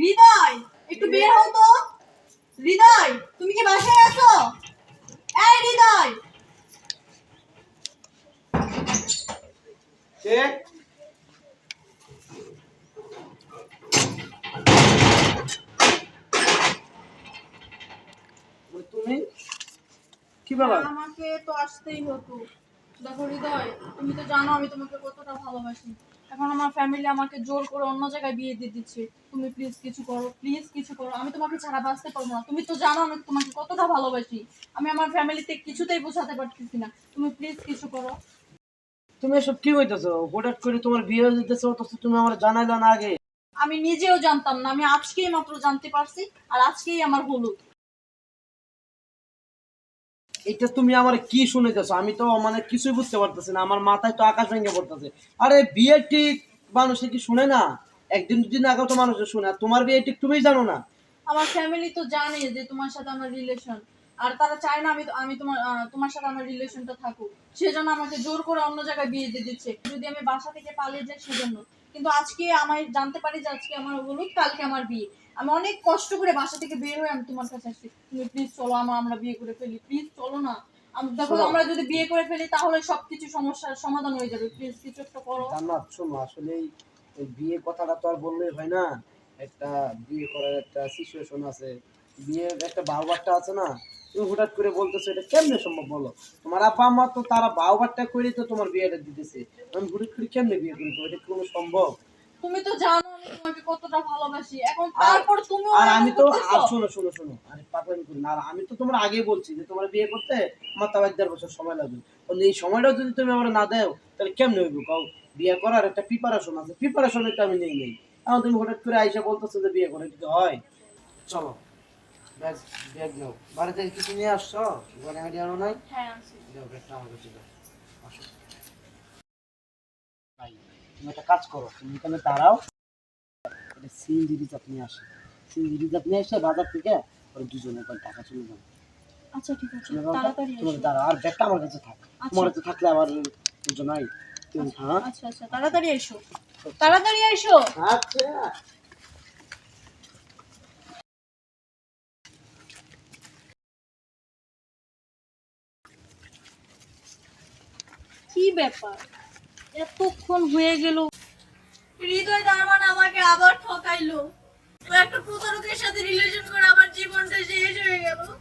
হৃদয় একটু বের হও তো। হৃদয় তুমি কি বাসায় আছো? এই হৃদয়। কে? তুমি? কি ব্যাপার আমাকে তো আসতেই হতো। দেখো হৃদয় তুমি তো জানো আমি তোমাকে কতটা ভালোবাসি। এখন আমার ফ্যামিলি আমাকে জোর করে অন্য জায়গায় বিয়ে দিয়ে দিচ্ছে। তুমি প্লিজ কিছু করো প্লিজ কিছু করো। আমি তোমাকে ছাড়া বাঁচতে পারব না। তুমি তো জানো আমি তোমাকে কতটা ভালোবাসি। আমি আমার ফ্যামিলিতে কিছুতেই বোঝাতে পারতেছি না। তুমি প্লিজ কিছু করো। তুমি এসব কি হইতেছো? হঠাৎ করে তোমার বিয়ে হয়ে যেতেছে অথচ তুমি আমার জানাইলা না আগে। আমি নিজেও জানতাম না। আমি আজকেই মাত্র জানতে পারছি আর আজকেই আমার হলুদ। এটা তুমি আমার কি শুনেতেছো? আমি তো মানে কিছুই বুঝতে পারতেছি না। আমার মাথায় তো আকাশ ভেঙে পড়তেছে। আরে, বিয়ে ঠিক মানুষে কি শুনে না? একদিন দুদিন আগেও তো মানুষ শুনে। তোমার বিয়ে ঠিক তুমি জানো না। আমার ফ্যামিলি তো জানে যে তোমার সাথে আমার রিলেশন আর তারা চায় না আমি আমি তোমার তোমার সাথে আমার রিলেশনটা থাকুক। সেজন্য আমাকে জোর করে অন্য জায়গায় বিয়ে দিয়ে দিচ্ছে। যদি আমি বাসা থেকে পালিয়ে যাই, সেজন্য। কিন্তু আজকে আমি জানতে পারি যে আজকে আমার হলুদ কালকে আমার বিয়ে। আমি অনেক কষ্ট করে বাসা থেকে বের হয়ে আমি তোমার কাছে আসছি। তুমি প্লিজ চলো আমার আমরা বিয়ে করে ফেলি। প্লিজ চলো না। দেখো আমরা যদি বিয়ে করে ফেলি তাহলে সবকিছু সমস্যার সমাধান হয়ে যাবে। প্লিজ কিছু একটা করো। জান্নাত শোনো আসলে এই বিয়ে কথাটা তো আর বললেই হয় না। একটা বিয়ে করার একটা সিচুয়েশন আছে। বিয়ের একটা বাউবারটা আছে না তুমি হঠাৎ করে বলতেছো এটা কেমনে সম্ভব বলো? তোমার আব্বা আম্মা তো তারা বাউবারটা করে তো তোমার বিয়েটা দিতেছে। আমি হঠাৎ করে কেমনে বিয়ে করি তো এটা কোনো সম্ভব? তুমি তো জানো আমি তোমাকে কতটা ভালোবাসি। এখন তারপর তুমি আর আমি তো আর শোনো শোনো শোনো। আরে পাগলামি করি না। আর আমি তো তোমার আগে বলছি যে তোমার বিয়ে করতে আমার তাও এক দেড় বছর সময় লাগবে। কিন্তু এই সময়টাও যদি তুমি আমার না দেও তাহলে কেমনে হইব কাউ? বিয়ে করার একটা প্রিপারেশন আছে। প্রিপারেশনটা আমি নেই নেই। এখন তুমি হঠাৎ করে আইসা বলতেছো যে বিয়ে করে কি হয়? চলো। ব্যাগ ব্যাগ নাও। বাড়ি থেকে কিছু নিয়ে আসছো? ঘরে হাঁটি আনো নাই? হ্যাঁ দাও ব্যাগটা আমার কাছে দাও। আসো। ভাই তুমি একটা কাজ করো তুমি এখানে দাঁড়াও। এটা সিএনজি রিজার্ভ নিয়ে আসে। সিএনজি রিজার্ভ নিয়ে এসে বাজার থেকে ওরা দুজনে একবার টাকা চলে যাবে। আচ্ছা ঠিক আছে তাড়াতাড়ি এসো। দাঁড়াও আর ব্যাগটা আমার কাছে থাক। আচ্ছা। তোমার কাছে থাকলে আবার বুঝো নাই হ্যাঁ? আচ্ছা আচ্ছা তাড়াতাড়ি এসো। তাড়াতাড়ি এসো। আচ্ছা। ব্যাপার? এতক্ষণ হয়ে গেল। হৃদয় দারমান আমাকে আবার ঠকাইলো। একটা প্রতারকের সাথে রিলেশন করে আমার জীবনটা শেষ হয়ে গেল।